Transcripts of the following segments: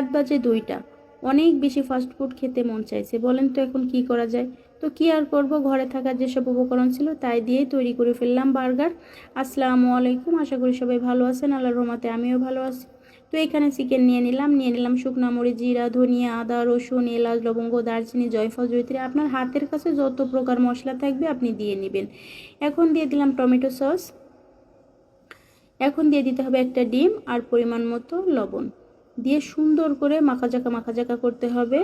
রাত বাজে দুইটা। অনেক বেশি ফাস্ট ফুড খেতে মন চাইছে। বলেন তো এখন কি করা যায়? তো কি আর করব? ঘরে থাকা যেসব উপকরণ ছিল তাই দিয়েই তৈরি করে ফেললাম বার্গার। আসসালামু আলাইকুম। আশা করি সবাই ভালো আছেন। আল্লাহর রহমতে আমিও ভালো আছি। তো এখানে চিকেন নিয়ে নিলাম। নিয়ে নিলাম শুকনো মরিচ, জিরা, ধনিয়া, আদা, রসুন, এলাচ, লবঙ্গ, দারচিনি, জয়ফল, জয়িত্রী। আপনার হাতের কাছে যত প্রকার মশলা থাকবে আপনি দিয়ে নেবেন। এখন দিয়ে দিলাম টমেটো সস। এখন দিয়ে দিতে হবে একটা ডিম আর পরিমাণ মতো লবণ। দিয়ে সুন্দর করে মাখাজাকা মাখাজাকা করতে হবে।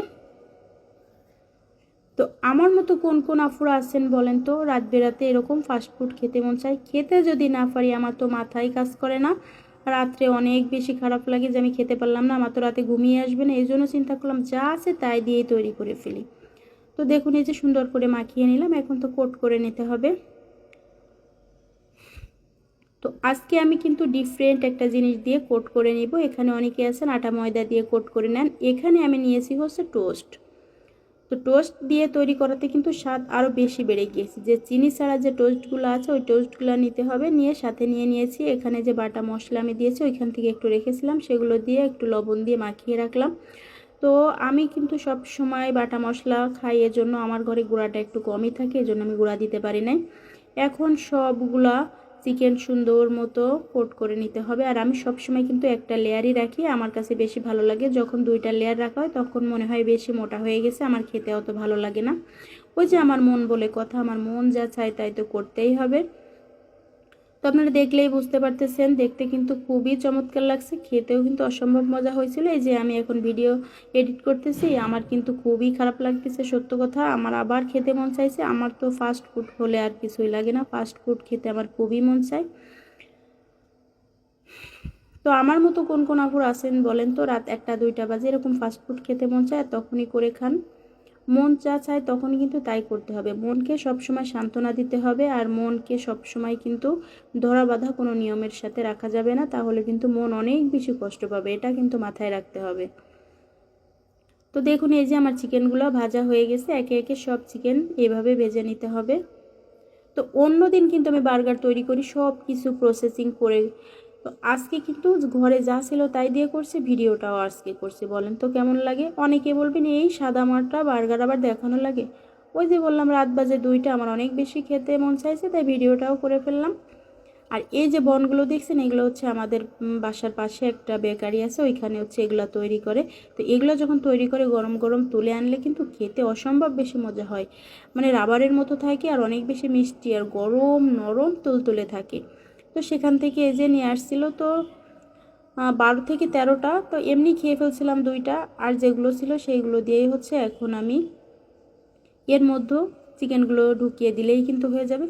তো আমার মতো কোন কোন আফুরা আছেন বলেন তো, রাত বেরাতে এরকম ফাস্টফুড খেতে মন চায়? খেতে যদি না পারি আমার তো মাথায় কাজ করে না। রাত্রে অনেক বেশি খারাপ লাগে যে আমি খেতে পারলাম না, আমার তো রাতে ঘুমিয়ে আসবে না এই জন্য চিন্তা করলাম যা আছে তাই দিয়েই তৈরি করে ফেলি। তো দেখুন এই যে সুন্দর করে মাখিয়ে নিলাম, এখন তো কোট করে নিতে হবে। তো আজকে আমি কিন্তু ডিফারেন্ট একটা জিনিস দিয়ে কোট করে নিব। এখানে অনেকে আছেন, আটা ময়দা দিয়ে কোট করে নেন। এখানে আমি নিয়েছি হচ্ছে টোস্ট তো টোস্ট দিয়ে তৈরি করাতে কিন্তু স্বাদ আরও বেশি বেড়ে গিয়েছে। যে চিনি ছাড়া যে টোস্টগুলো আছে, ওই টোস্টগুলো নিতে হবে। নিয়ে সাথে নিয়ে নিয়েছি। এখানে যে বাটা মশলা আমি দিয়েছি, ওইখান থেকে একটু রেখেছিলাম। সেগুলো দিয়ে একটু লবণ দিয়ে মাখিয়ে রাখলাম। তো আমি কিন্তু সব সময় বাটা মশলা খাই, এজন্য আমার ঘরে গুঁড়াটা একটু কমই থাকে, এজন্য আমি গুঁড়া দিতে পারি নাই। এখন সবগুলা চিকেন সুন্দর মতো কোট করে নিতে হবে। আর আমি সবসময় কিন্তু একটা লেয়ারই রাখি। আমার কাছে বেশি ভালো লাগে যখন দুইটা লেয়ার রাখা হয় তখন মনে হয় বেশি মোটা হয়ে গেছে। আমার খেতে অত ভালো লাগে না। ওই যে আমার মন বলে কথা, আমার মন যা চায় তাই তো করতেই হবে। তো আপনারা দেখলেই বুঝতে পারতেছেন, দেখতে কিন্তু খুবই চমৎকার লাগছে, খেতেও কিন্তু অসম্ভব মজা হয়েছিল। এই যে আমি এখন ভিডিও এডিট করতেছি, আমার কিন্তু খুবই খারাপ লাগতেছে, সত্য কথা। আমার আবার খেতে মন চাইছে, আমার তো ফাস্ট ফুড হলে আর কিছুই লাগে না। ফাস্ট ফুড খেতে আমার খুবই মন চায়। তো আমার মতো কোন কোন আপুর আছেন বলেন তো, রাত একটা দুইটা বাজে এরকম ফাস্ট ফুড খেতে মন চায়, তখনই করে খান। মন যা চায় তখন কিন্তু তাই করতে হবে। মনকে সবসময় সান্ত্বনা দিতে হবে আর মনকে সবসময় কিন্তু ধরা বাঁধা কোনো নিয়মের সাথে রাখা যাবে না, তাহলে কিন্তু মন অনেক বেশি কষ্ট পাবে। এটা কিন্তু মাথায় রাখতে হবে। তো দেখুন, এই যে আমার চিকেনগুলো ভাজা হয়ে গেছে, একে একে সব চিকেন এভাবে ভেজে নিতে হবে। তো অন্য দিন কিন্তু আমি বার্গার তৈরি করি সব কিছু প্রসেসিং করে তো আজকে কিন্তু ঘরে যা ছিল তাই দিয়ে করছে, ভিডিওটাও আজকে করছে। বলেন তো কেমন লাগে? অনেকে বলবেন, এই সাদা মারটা বার্গার আবার দেখানো লাগে? ওই যে বললাম, রাত বাজে দুইটা, আমার অনেক বেশি খেতে মন চাইছে, তাই ভিডিওটাও করে ফেললাম। আর এই যে বনগুলো দেখছেন, এগুলো হচ্ছে আমাদের বাসার পাশে একটা বেকারি আছে, ওইখানে হচ্ছে এগুলো তৈরি করে। তো এগুলো যখন তৈরি করে গরম গরম তুলে আনলে কিন্তু খেতে অসম্ভব বেশি মজা হয়। মানে রাবারের মতো থাকে আর অনেক বেশি মিষ্টি, আর গরম নরম তুলতুলে থাকে। তো সেখান থেকে যে নিয়ে আসছিল তো বারো থেকে তেরোটা, তো এমনি খেয়ে ফেলছিলাম দুইটা, আর যেগুলো ছিল সেইগুলো দিয়েই হচ্ছে এখন আমি এর মধ্যে চিকেনগুলো ঢুকিয়ে দিলেই কিন্তু হয়ে যাবে।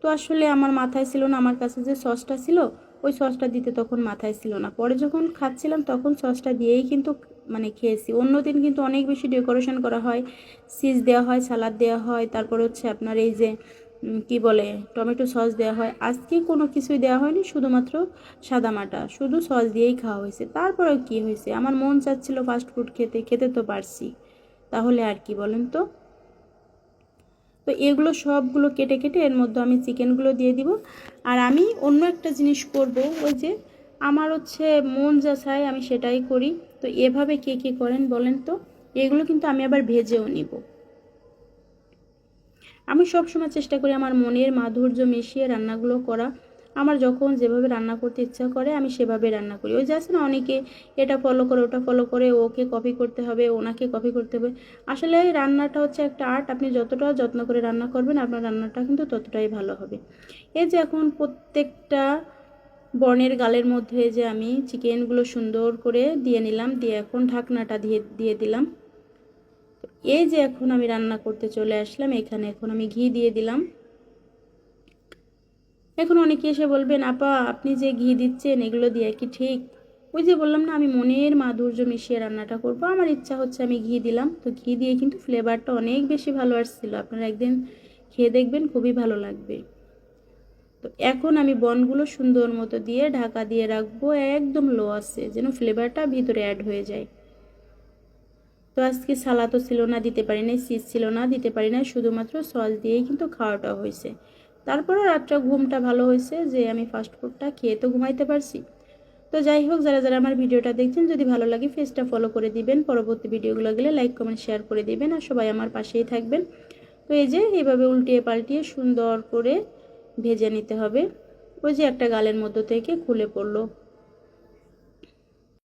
তো আসলে আমার মাথায় ছিল না, আমার কাছে যে সসটা ছিল, ওই সসটা দিতে তখন মাথায় ছিল না। পরে যখন খাচ্ছিলাম তখন সসটা দিয়েই কিন্তু মানে খেয়েছি। অন্য দিন কিন্তু অনেক বেশি ডেকোরেশন করা হয় সিজ দেওয়া হয় সালাদ দেওয়া হয়, তারপর হচ্ছে আপনার এই যে কি বলে, টমেটো সস দেওয়া হয়। আজকে কোনো কিছুই দেওয়া হয়নি, শুধুমাত্র সাদামাটা শুধু সস দিয়েই খাওয়া হয়েছে। তারপরেও কি হয়েছে? আমার মন চাচ্ছিল ফাস্ট ফুড খেতে খেতে তো পারছি। তাহলে আর কি বলেন তো? তো এগুলো সবগুলো কেটে কেটে এর মধ্যে আমি চিকেনগুলো দিয়ে দিব। আর আমি অন্য একটা জিনিস করব, ওই যে আমার হচ্ছে মন যা চাই আমি সেটাই করি। তো এভাবে কে কে করেন বলেন তো? এগুলো কিন্তু আমি আবার ভেজেও নিব। আমি সবসময় চেষ্টা করি আমার মনের মাধুর্য মিশিয়ে রান্নাগুলো করা। আমার যখন যেভাবে রান্না করতে ইচ্ছা করে, আমি সেভাবে রান্না করি। ওই যাচ্ছে না অনেকে এটা ফলো করে, ওটা ফলো করে, ওকে কপি করতে হবে, ওনাকে কপি করতে হবে। আসলে রান্নাটা হচ্ছে একটা আর্ট আপনি যতটা যত্ন করে রান্না করবেন, আপনার রান্নাটা কিন্তু ততটাই ভালো হবে। এই যে এখন প্রত্যেকটা বর্ণের গালের মধ্যে যে আমি চিকেনগুলো সুন্দর করে দিয়ে নিলাম, দিয়ে এখন ঢাকনাটা দিয়ে দিয়ে দিলাম। এই যে এখন আমি রান্না করতে চলে আসলাম, এখানে এখন আমি ঘি দিয়ে দিলাম। এখন অনেকে এসে বলবেন, আপা, আপনি যে ঘি দিচ্ছেন, এগুলো দিয়ে কি ঠিক? ওই যে বললাম না, আমি মনের মাধুর্য মিশিয়ে রান্নাটা করব। আমার ইচ্ছা হচ্ছে আমি ঘি দিলাম। তো ঘি দিয়ে কিন্তু ফ্লেভারটা অনেক বেশি ভালো আসছিল। আপনারা একদিন খেয়ে দেখবেন, খুবই ভালো লাগবে। তো এখন আমি বনগুলো সুন্দর মতো দিয়ে ঢাকা দিয়ে রাখব, একদম লো আছে, যেন ফ্লেভারটা ভিতরে অ্যাড হয়ে যায়। তো আজকে সালাদও ছিল না, দিতে পারি নাই সিজ ছিল না, দিতে পারি না শুধুমাত্র সস দিয়েই কিন্তু খাওয়াটা হয়েছে। তারপরে রাতটা ঘুমটা ভালো হয়েছে যে আমি ফাস্ট ফুডটা খেয়ে তো ঘুমাইতে পারছি। তো যাই হোক, যারা যারা আমার ভিডিওটা দেখছেন, যদি ভালো লাগে ফেসটা ফলো করে দিবেন। পরবর্তী ভিডিওগুলো গেলে লাইক কমেন্ট শেয়ার করে দিবেন আর সবাই আমার পাশেই থাকবেন। তো এই যে এইভাবে উল্টিয়ে পাল্টিয়ে সুন্দর করে ভেজে নিতে হবে। ওই যে একটা গালের মধ্য থেকে খুলে পড়ল।